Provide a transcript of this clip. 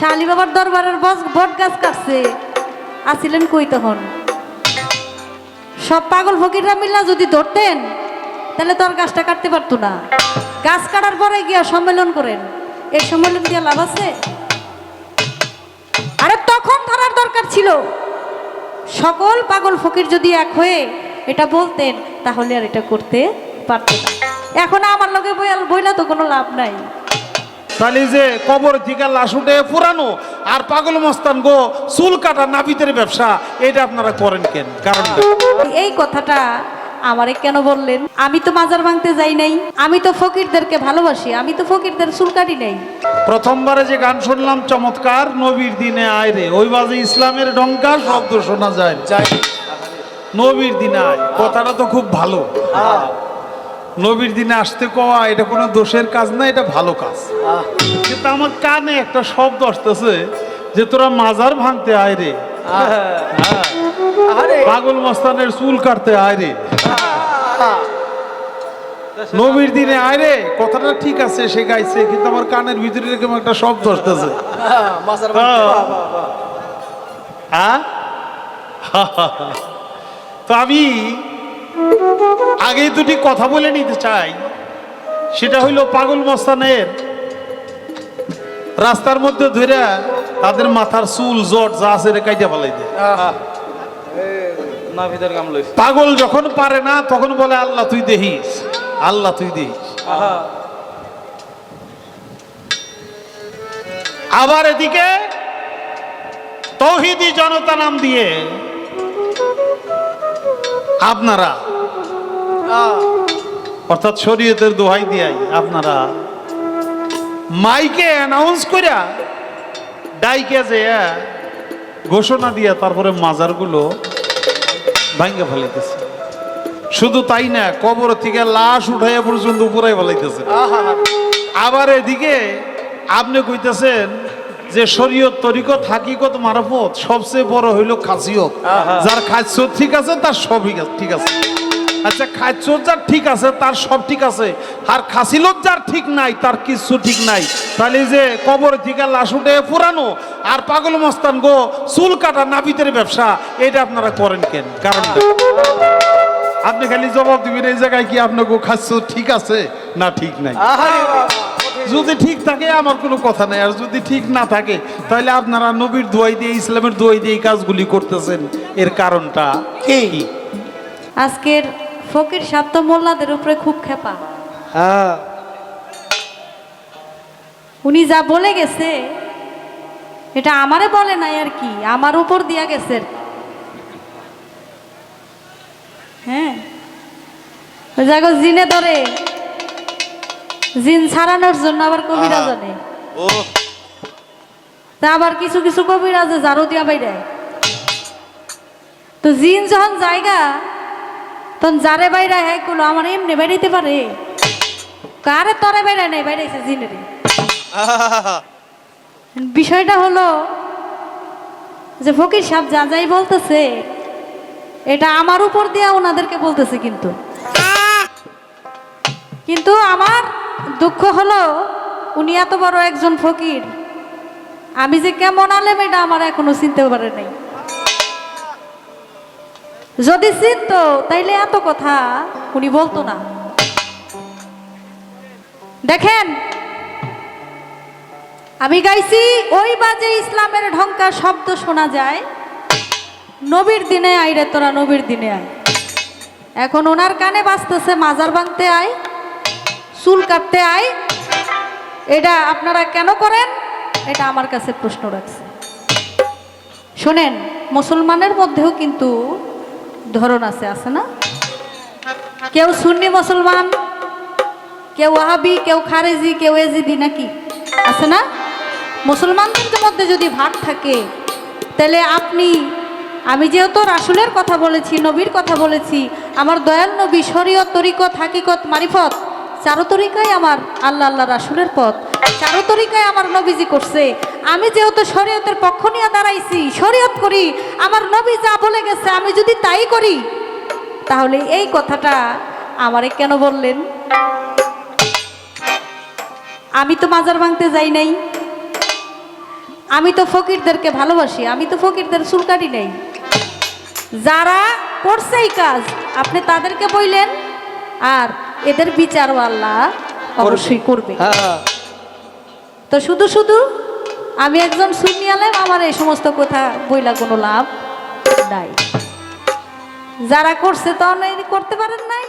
শালি বাবার দরবারের বট গাছ কাটছে। আসিলেন কই তখন? সব পাগল ফকিররা মিল্লা যদি ধরতেন, তাহলে তো আর গাছটা কাটতে পারতো না। গাছ কাটার পরে গিয়া সম্মেলন করেন। এই সম্মেলন দিয়ে লাভ আছে? আরে তখন ধরার দরকার ছিল। সকল পাগল ফকির যদি এক হয়ে এটা বলতেন, তাহলে আর এটা করতে পারতেন না। এখন আমার বইয়াল বইলা তো কোনো লাভ নাই। তাহলে যে কবর থেকে লাশ উঠে পুরানো আর পাগল মস্তান গো চুল কাটা নাপিতের ব্যবসা এটা আপনারা করেন কেন? কারণ এই কথাটা আমারে কেন বললেন? আমি তো মাজার ভাঙতে যাই নাই। আমি তো ফকিরদেরকে ভালোবাসি। আমি তো ফকিরদের চুল কাটি নাই। প্রথমবারে যে গান শুনলাম চমৎকার নবীর দিনে আয় রে। ওই বাজে ইসলামের ডঙ্কা শব্দ শোনা যায়। নবীর দিনে আয়। কথাটা তো খুব ভালো। নবীর দিনে আসতে কওয়া এটা কোনো দোষের কাজ না এটা ভালো কাজ। কিন্তু আমার কানে একটা শব্দ আসতেছে যে তোরা মাজার ভাঙতে আয় রে। পাগল মস্তানের চুল কাটতে আয় রে। নবীর দিনে আয় রে কথাটা ঠিক আছে সে গাইছে কিন্তু আমার কানের ভিতরে এরকম একটা শব্দ আসতেছে। হ্যাঁ তো আমি আগে দুটি কথা বলে নিতে চাই। সেটা হইল পাগল মস্তানের রাস্তার মধ্যে ধরে তাদের মাথার চুল জট যা আছে রে কাইটা ফেলাই দেয় পাগল যখন পারে না তখন বলে আল্লাহ তুই দেখিস আল্লাহ তুই দেখিস। আবার এদিকে তৌহিদি জনতা নাম দিয়ে আপনারা অর্থাৎ শরীয়তের দোহাই দিয়াই আপনারা মাইকে অ্যানাউন্স করিয়া ডাইকে যে ঘোষণা দিয়া তারপরে মাজারগুলো ভাঙ্গে ফেলাইতেছে। শুধু তাই না কবর থেকে লাশ উঠাইয়া পর্যন্ত উপরে ফেলাইতেছে। আবার এদিকে আপনি কইতেছেন যে শরীয়ত তরিকত হাকিকত মারফত সবচেয়ে বড় হইল খাসিয়ত। যার খাদ্য ঠিক আছে তার সবই ঠিক আছে। আচ্ছা খাদ্য যার ঠিক আছে তার সব ঠিক আছে। আর খাসিলত যার ঠিক নাই তার কিছু ঠিক নাই। তাহলে যে কবর থেকে লাশ উঠে পুরানো আর পাগল মস্তান গো চুল কাটা নাপিতের ব্যবসা এটা আপনারা করেন কেন? কারণ আপনি খালি জবাব দিবেন এই জায়গায় কি আপনাকে খাচ্ছ ঠিক আছে না ঠিক নাই? যদি ঠিক থাকে আমার কোনো কথা নাই। আর যদি ঠিক না থাকে তাহলে আপনারা নবীর দোয়াই দিয়ে ইসলামের দোয়াই দিয়ে এই কাজগুলি করতেছেন। এর কারণটা কি? আজকের ফকির সাপ্ত মোল্লাদের উপরে খুব খেপা। হ্যাঁ। উনি যা বলে গেছে এটা আমারে বলে নাই আর কি আমার উপর দিয়া গেছে। হ্যাঁ। জায়গা জিনে ধরে। জিন ছাড়ানোর জন্য আবার কবিরা জানে তা আবার কিছু কিছু কবিরাজে জারু দিয়া বাইরে। তো জিন যখন জায়গা তখন যারে বাইরে হ্যাঁ গুলো আমার এমনি বেড়াইতে পারে। কারে তরে বাইরে নেই বাইরেছে জিনের বিষয়টা হলো যে ফকির সাহেব যা যাই বলতেছে এটা আমার উপর দিয়া ওনাদেরকে বলতেছে কিন্তু। কিন্তু আমার দুঃখ হলো উনি এত বড় একজন ফকির। আমি যে কেমন আলেম এটা আমার এখনও চিনতে পারে নাই। যদি চিনত তাইলে এত কথা উনি বলতো না। দেখেন, আমি গাইছি, ওই বাজে ইসলামের ঢঙ্কা শব্দ শোনা যায়, নবীর দিনে আয় রে তোরা, নবীর দিনে আয়। এখন ওনার কানে বাজতেছে, মাজার ভাঙতে আয়, চুল কাটতে আয়। এটা আপনারা কেন করেন? এটা আমার কাছে প্রশ্ন রাখছে। শোনেন, মুসলমানের মধ্যেও কিন্তু ধরন আছে আছে না? কেউ সুন্নি মুসলমান, কেউ ওয়াহাবি কেউ খারেজি, কেউ এজিদি নাকি? আছে না? মুসলমানদের মধ্যে যদি ভাগ থাকে, তাহলে আপনি, আমি যেহেতু রাসুলের কথা বলেছি, নবীর কথা বলেছি, আমার দয়াল নবী শরীয় তরিকত, হাকিকত, মারিফত, চারো তরিকাই আমার আল্লাহ আল্লাহ রাসুলের পথ। চারো তরিকায় আমার নবীজি করছে। আমি যেহেতু শরীয়তের পক্ষ নিয়ে দাঁড়াইছি শরীয়ত করি আমার নবী যা বলে গেছে আমি যদি তাই করি তাহলে এই কথাটা আমারে কেন বললেন? আমি তো মাজার ভাঙতে যাই নাই। আমি তো ফকিরদেরকে ভালোবাসি আমি তো ফকিরদের চুলকাটি নেই। যারা করছে এই কাজ আপনি তাদেরকে বললেন আর এদের বিচারও আল্লাহ অবশ্যই করবে। হ্যাঁ। তো শুধু শুধু আমি একজন সুন্নি আলেম আমার এই সমস্ত কথা বইলা কোনো লাভ নাই। যারা করছে তো অনেক করতে পারেন নাই।